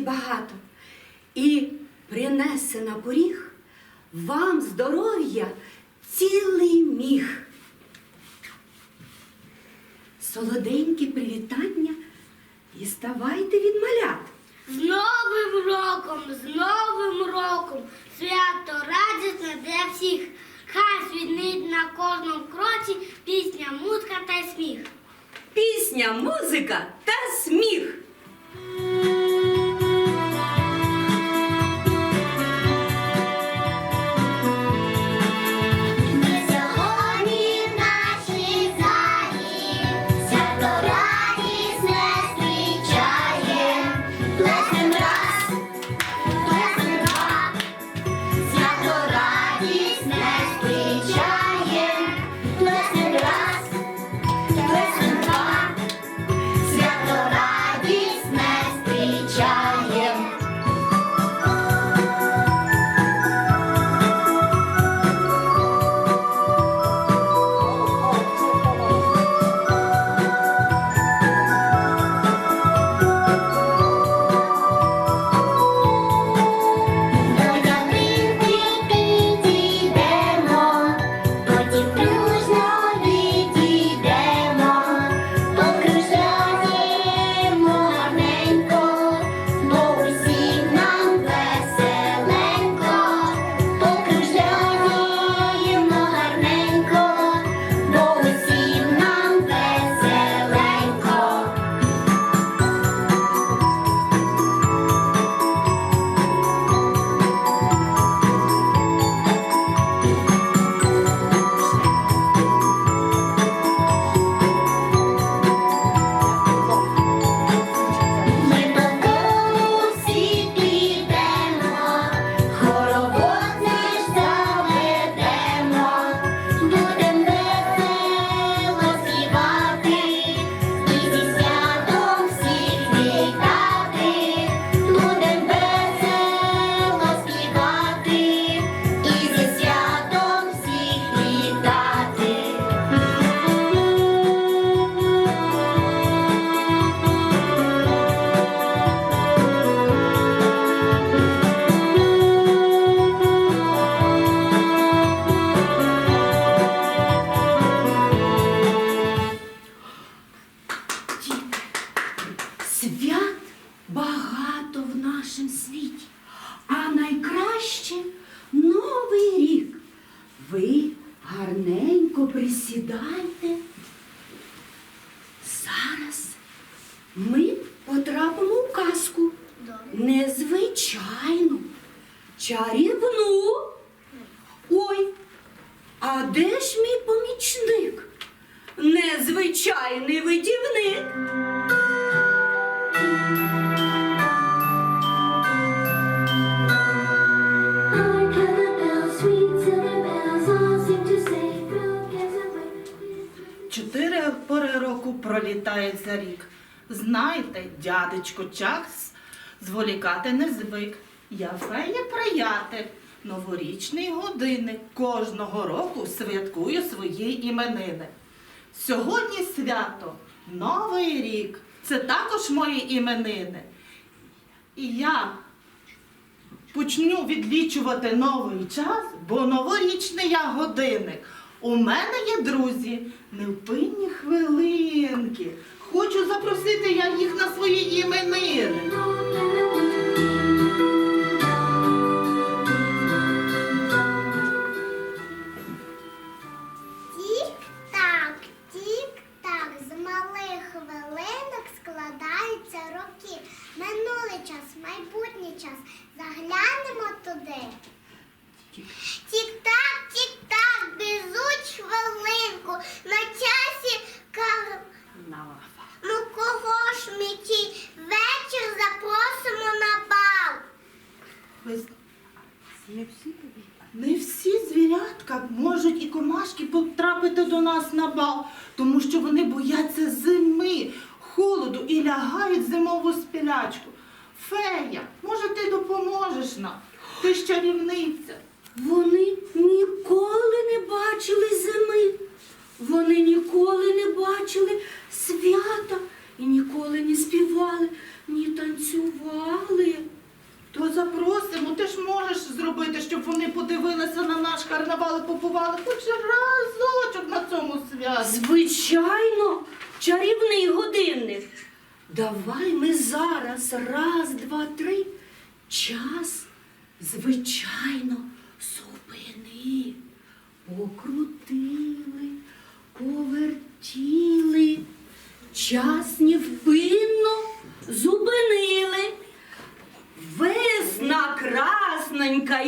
радості багато і принесе на поріг вам здоров'я цілий міг. Солоденькі привітання і ставайте від малят. З Новим роком, з Новим роком, свято радісне для всіх. Хай звіднить на кожному кроці пісня, музика та сміх. Пісня, музика та сміх. Світі, а найкраще новий рік. Ви гарненько присідайте. Зараз ми потрапимо в казку. Незвичайну, чарівну. Ой, а де ж мій помічник? Незвичайний видівник. Року пролітають за рік. Знаєте, дядечко Чакс зволікати не звик. Я фея приятель. Новорічний годинник кожного року святкую свої іменини. Сьогодні свято, Новий рік. Це також мої іменини. І я почну відлічувати новий час, бо новорічний я годинник. У мене є друзі, невпинні хвилинки. Хочу запросити я їх на свої іменини. Не всі Не всі звірятка можуть і комашки потрапити до нас на бал, тому що вони бояться зими, холоду і лягають зимову спілячку. Фея, може, ти допоможеш нам? Ти ж чарівниця. Вони ніколи не бачили зими. Вони ніколи не бачили свята і ніколи не співали, ні танцювали. Ну, То запросимо, ну, ти ж можеш зробити, щоб вони подивилися на наш карнавал і попували хоч разочок на цьому святі. Звичайно, чарівний годинник. Давай ми зараз раз, два, три. Час, звичайно, зупини, покрутили, повертіли. Час не вбили. Branca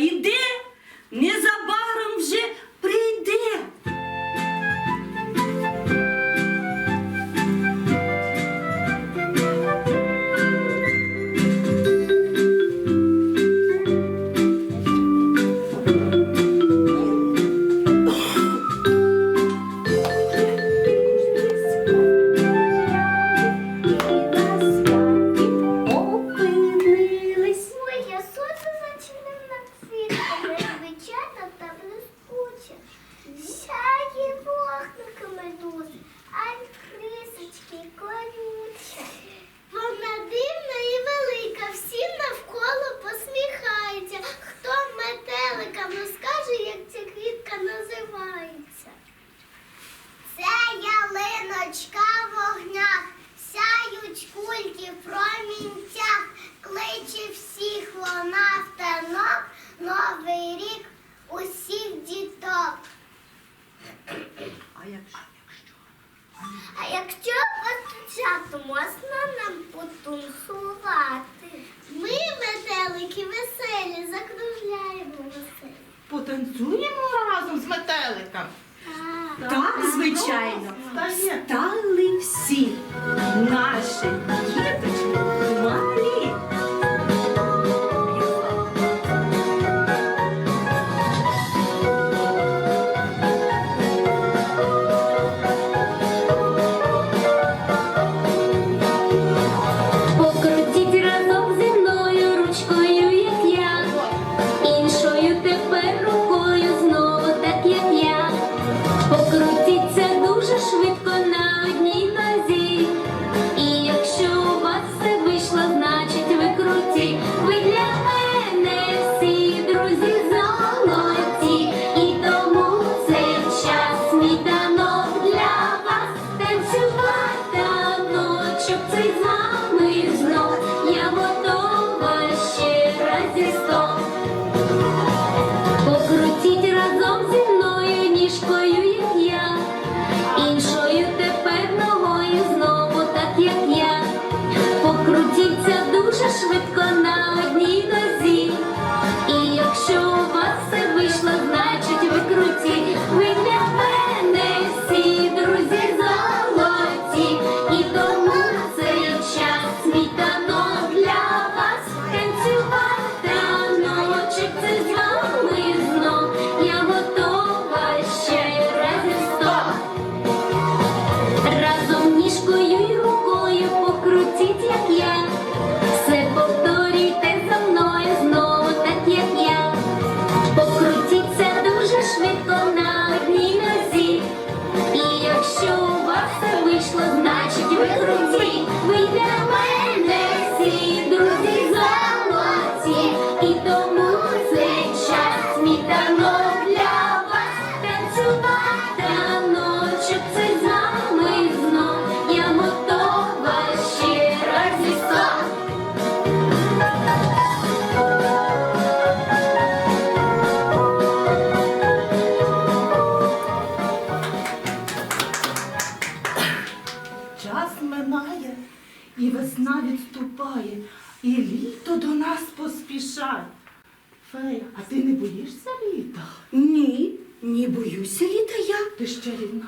Ти ж чарівна.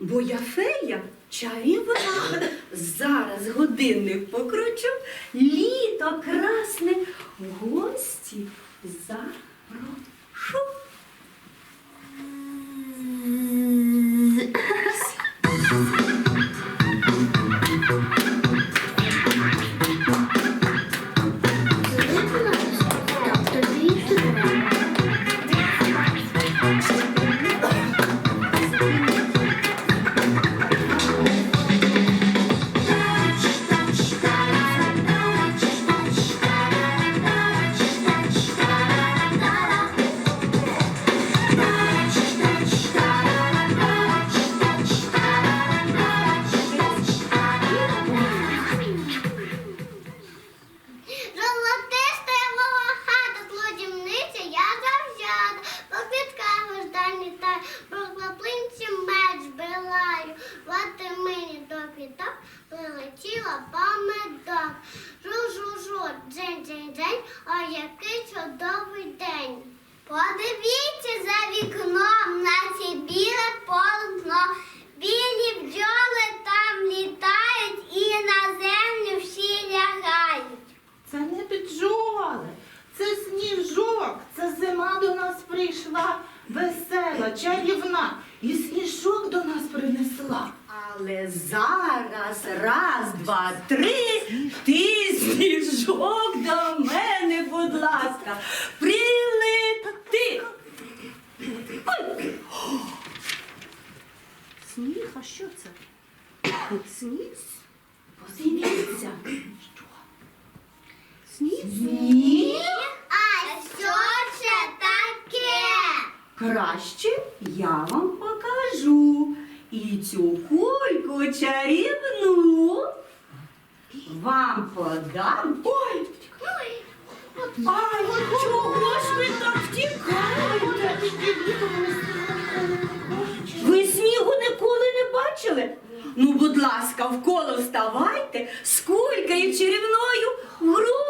Бо я фея чарівна. Зараз годинник покручу, літо красне в гості запрошу. сніжок, це зима до нас прийшла весела, чарівна, і сніжок до нас принесла. Але зараз, раз, два, три, ти сніжок до мене, будь ласка, прилети. Ой! Сніг, а що це? Сніг? Подивіться. Сніг? Сніг? А що це таке? Краще я вам покажу. І цю кульку чарівну вам подам. Ой! Ай, чого ж ви так втікаєте? Ви снігу ніколи не бачили? Ну, будь ласка, в коло вставайте, з кулькою чарівною в гру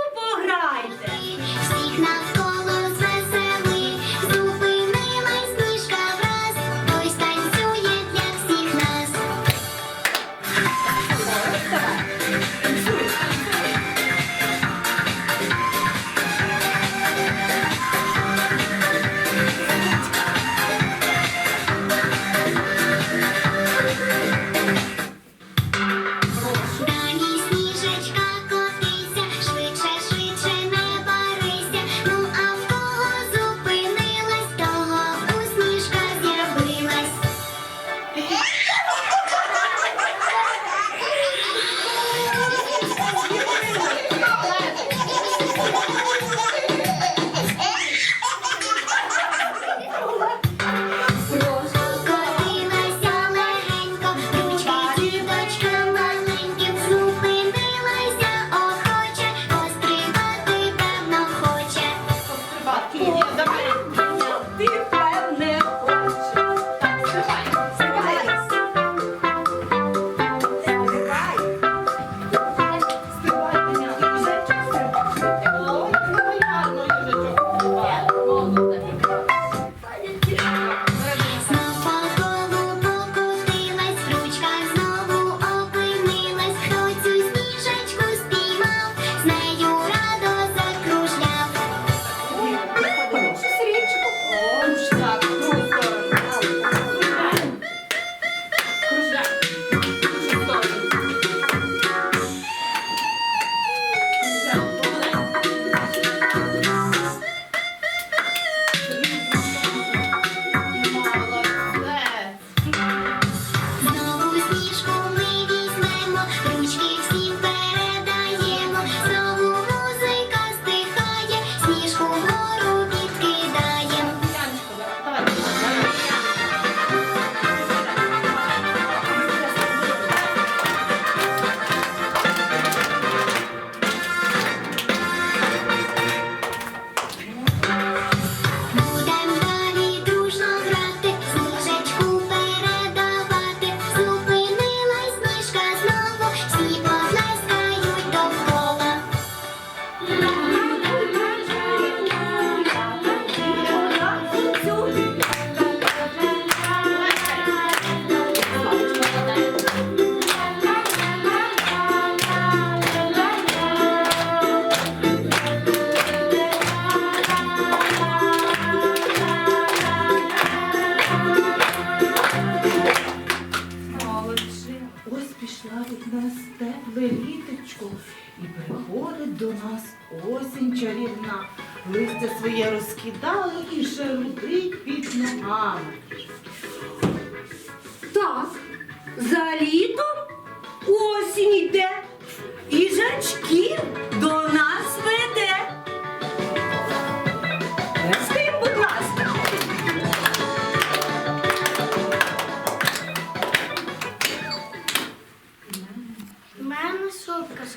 з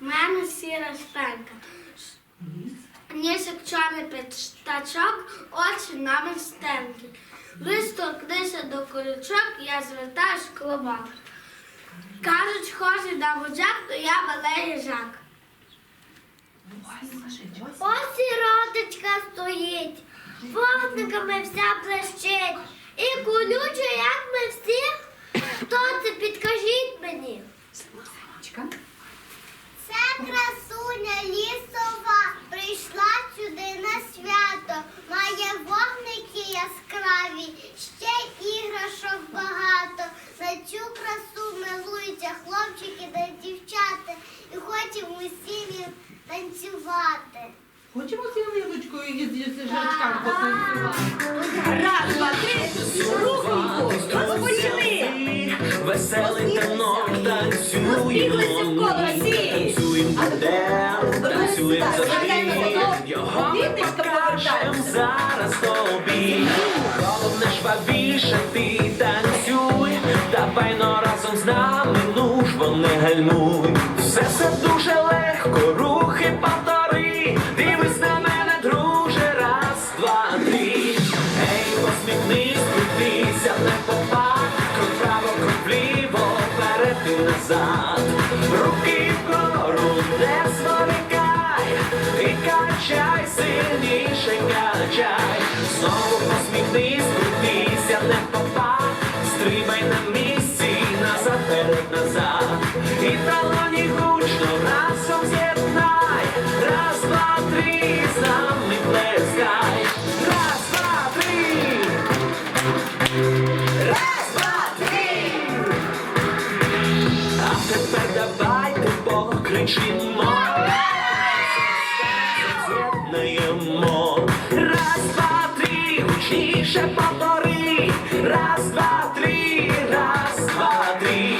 у мене сіра спинка. Ніжок чорний п'ятачок, очі на стенки. Ви сторкнися до колючок, я звертаю клобок. Кажуть, схожий на водяк, то я веле їжак. Ось і родичка стоїть, вогниками вся блищить. І колюча, як ми всі. Хто це підкажіть мені? Марічка. Це красуня лісова прийшла сюди на свято. Має вогники яскраві, ще іграшок багато. На цю красу милуються хлопчики та дівчата. І хочемо усі танцювати. Хочемо з ялиночкою і з їжачками потанцювати. Раз, два, три, рухом. Розпочали. Веселий танок танцюємо, всі. танцюємо будем, танцюємо завжди. Його ми покажем зараз тобі. Головне жвавіше ти танцюй, давай но разом з нами, ну ж не гальмуй. Все все дуже легко, рухи повтори, Знову посміхнись, крутися, не попад, стрибай на місці, назад, вперед, назад. І талоні гучно разом з'єднай. Раз, два, три, з нами плескай. Раз, два, три. Раз, два, три. А тепер давайте покричимо. Гучніше повтори. Раз, два, три, раз, два, три.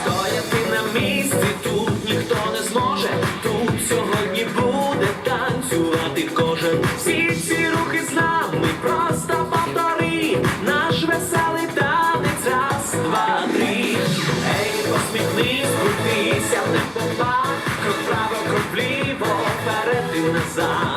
Стояти на місці тут ніхто не зможе. Тут сьогодні буде танцювати кожен. Всі ці рухи з нами просто повтори. Наш веселий танець. Раз, два, три. Ей, посміхнись, крутися, не попад. Крок вправо, крок вліво, вперед і назад.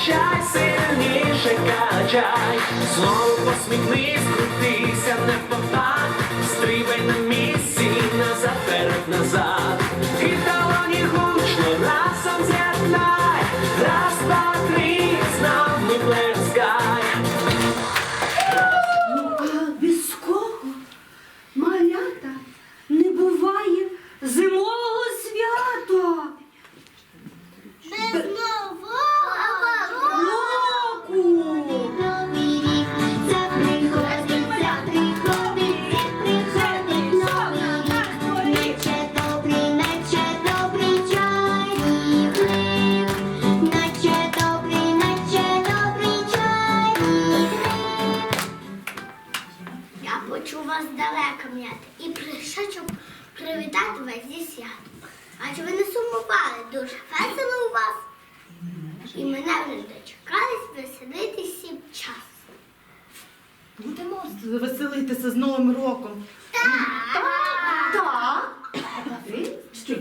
Качай, сильніше качай. Знову посміхнись, крутися, не попад. Стрибай на місці, назад, вперед, назад. І талоні гучно разом з'єднай. Раз, два, три,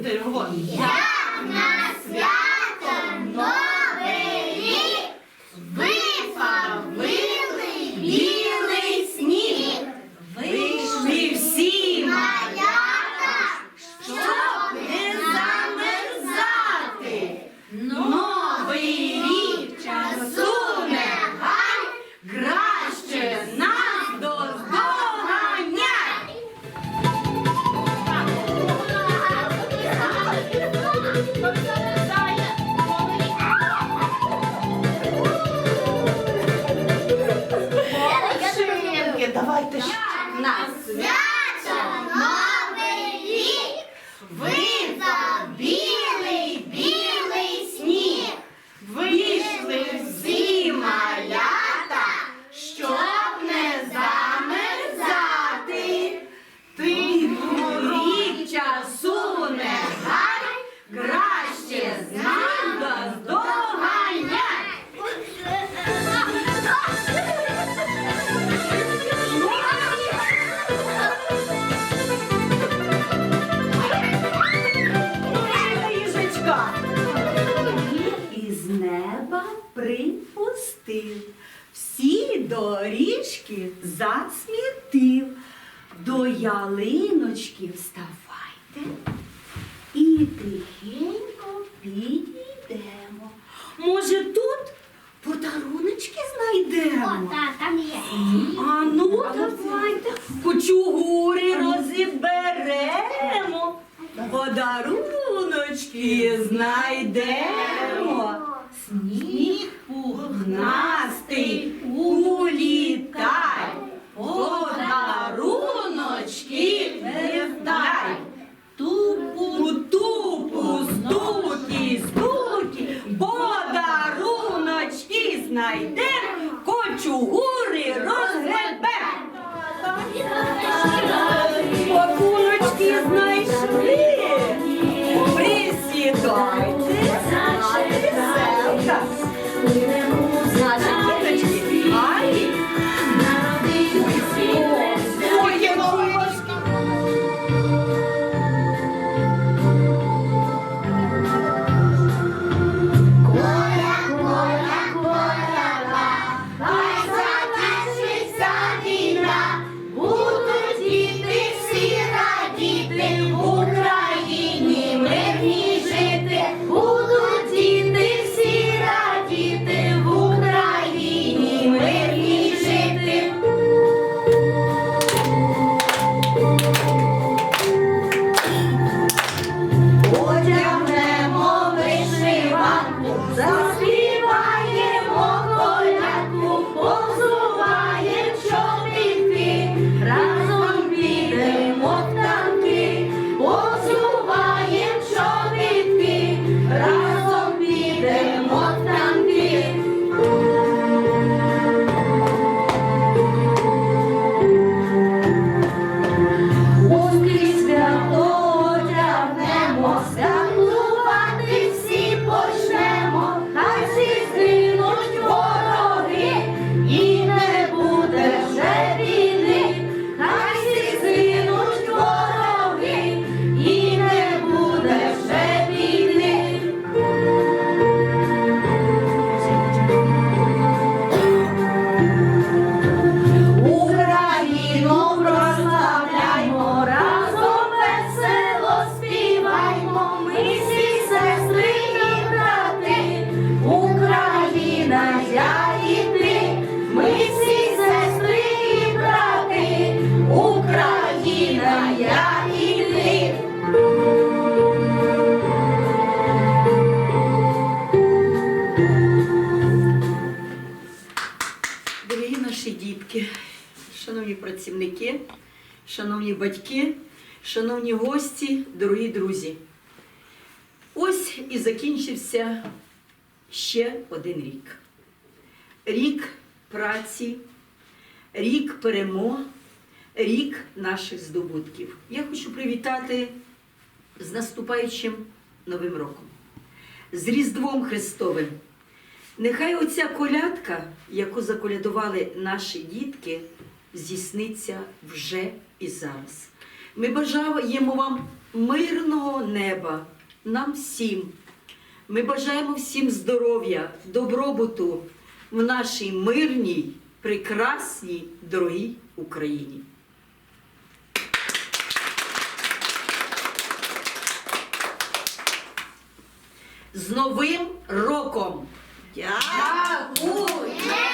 Що ти говориш? На things подаруночки знайдемо. Сніг пухнастий. Дорогі наші дітки, шановні працівники, шановні батьки, шановні гості, дорогі друзі, ось і закінчився ще один рік. Рік праці, рік перемог, рік наших здобутків. Я хочу привітати з наступаючим новим роком, з Різдвом Христовим. Нехай оця колядка, яку заколядували наші дітки, здійсниться вже і зараз. Ми бажаємо вам мирного неба, нам всім. Ми бажаємо всім здоров'я, добробуту в нашій мирній, прекрасній, дорогій Україні. З Новим роком! Дякую!